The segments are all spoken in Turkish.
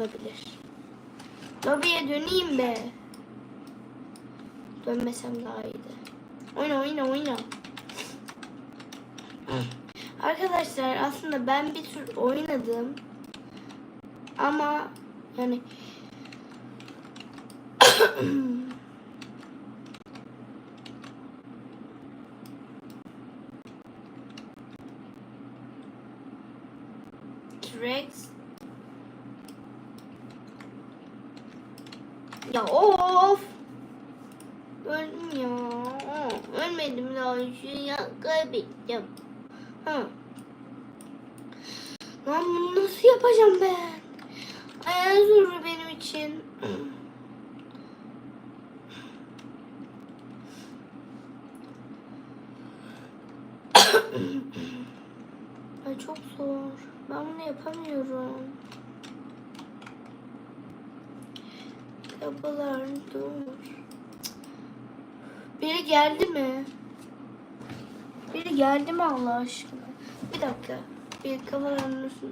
olabilir. Lobiye döneyim be. Dönmesem daha iyiydi. Oyna oyna oyna. Arkadaşlar aslında ben bir tür oynadım. Ama yani T-Rex Ya of Öldüm ya Ölmedim daha şu ya kaybettim Ha. Lan bunu nasıl yapacağım ben? Ay en zoru benim için. Ay çok zor. Ben bunu yapamıyorum. Kapılar dur. Biri geldi mi? Biri geldi mi Allah aşkına? Bir dakika. Bir kameranın üstüne.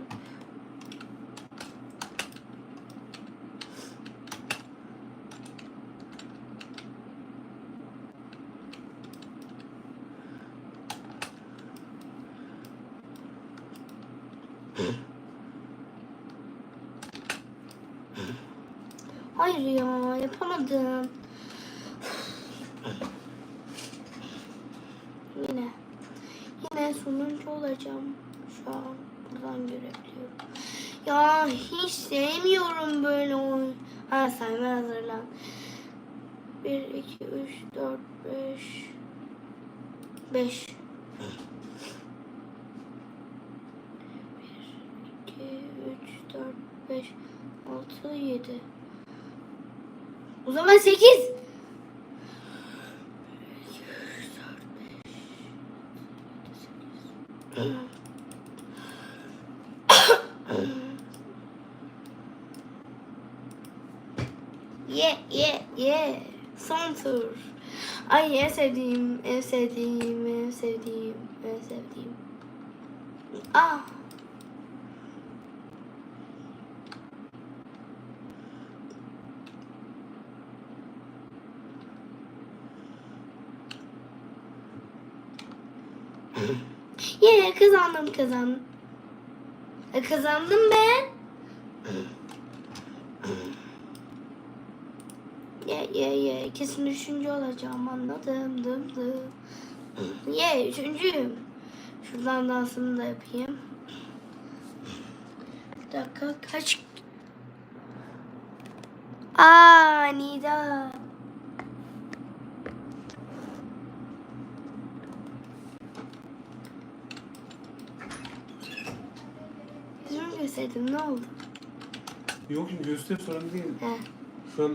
Hayır ya yapamadım. Yine. Yine sonuncu olacağım. Şu an buradan görebiliyorum. Ya hiç sevmiyorum böyle oyun. Ha sayma hazırlan. 1, 2, 3, 4, 5. 5. 1, 2, 3, 4, 5, 6, 7. O zaman 8. Ye ye ye. Son tur. Ay en sevdiğim, en sevdiğim, en sevdiğim, en sevdiğim. Ah. Ye kazandım kazandım. E, kazandım ben. Ye ye ye kesin üçüncü olacağım anladım dım dım. Ye üçüncüyüm. Şuradan dansını da yapayım. Bir dakika kaç? Aa Nida. Gösterdim ne oldu? Yok şimdi göster sorun değil. He Şu an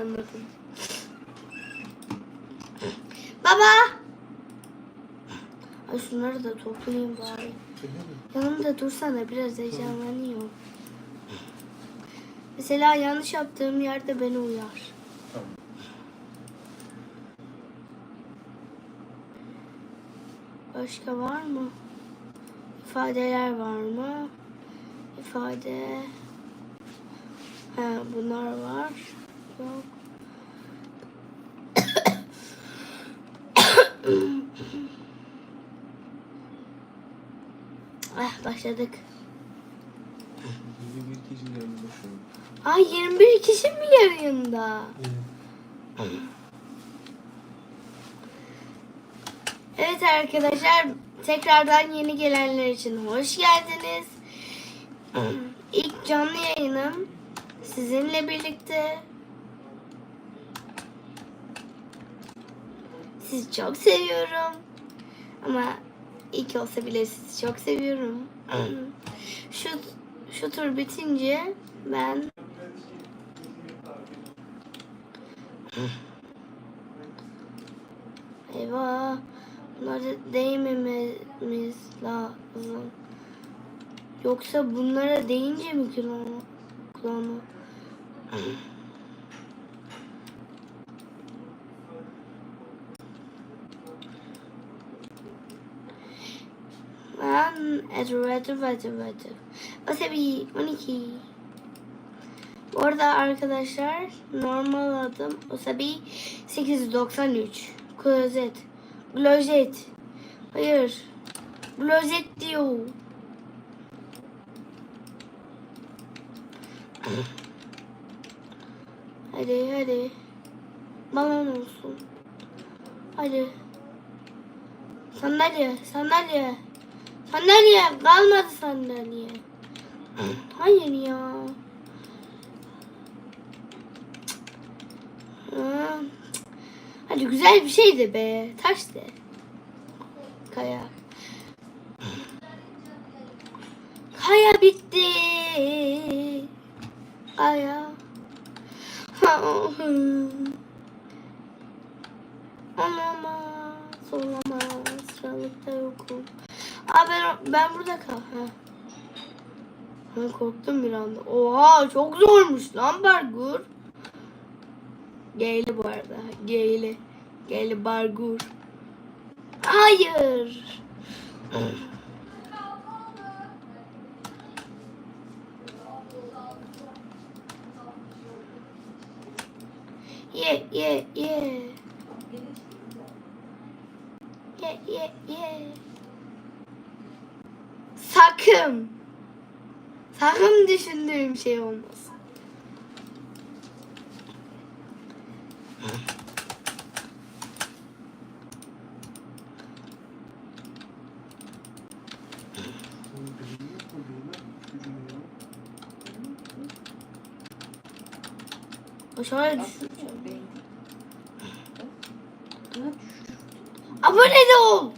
anladım. Baba. Ay şunları da toplayayım bari. Yanımda dursana biraz heyecanlanıyorum. Mesela yanlış yaptığım yerde beni uyar. Tamam. Başka var mı? İfadeler var mı? İfade. Ha, bunlar var. Yok. ah başladık. 21 kişinin yanında şu an. Ay 21 kişi mi yayında? Evet arkadaşlar tekrardan yeni gelenler için hoş geldiniz. İlk canlı yayınım sizinle birlikte. Sizi çok seviyorum. Ama ilk olsa bile sizi çok seviyorum. Şu şu tur bitince ben Eyvah. Bunlara değmememiz lazım. Yoksa bunlara değince mi klonu? klonu? Ben edu edu. Wasabi 12. Bu arada arkadaşlar normal adım Wasabi 893. Klozet. Klozet. Hayır. Klozet diyor. Hadi hadi. Balon olsun. Hadi. Sandalye, sandalye. Sandalye, kalmadı sandalye. Hayır ya. Aa, Hadi güzel bir şeydi be. Taş de. Kaya. Kaya bitti. Kaya. Olamaz, olamaz. Sıralıkta yokum. Aa ben, ben burada kal. Ha. Ben korktum bir anda. Oha çok zormuş lan parkur. Geyli bu arada. Geyli. Geyli parkur. Hayır. Ye ye ye. Ye ye ye. Sakın. Sakın düşündüğüm şey olmasın. Şöyle düşüreceğim. Abone ol.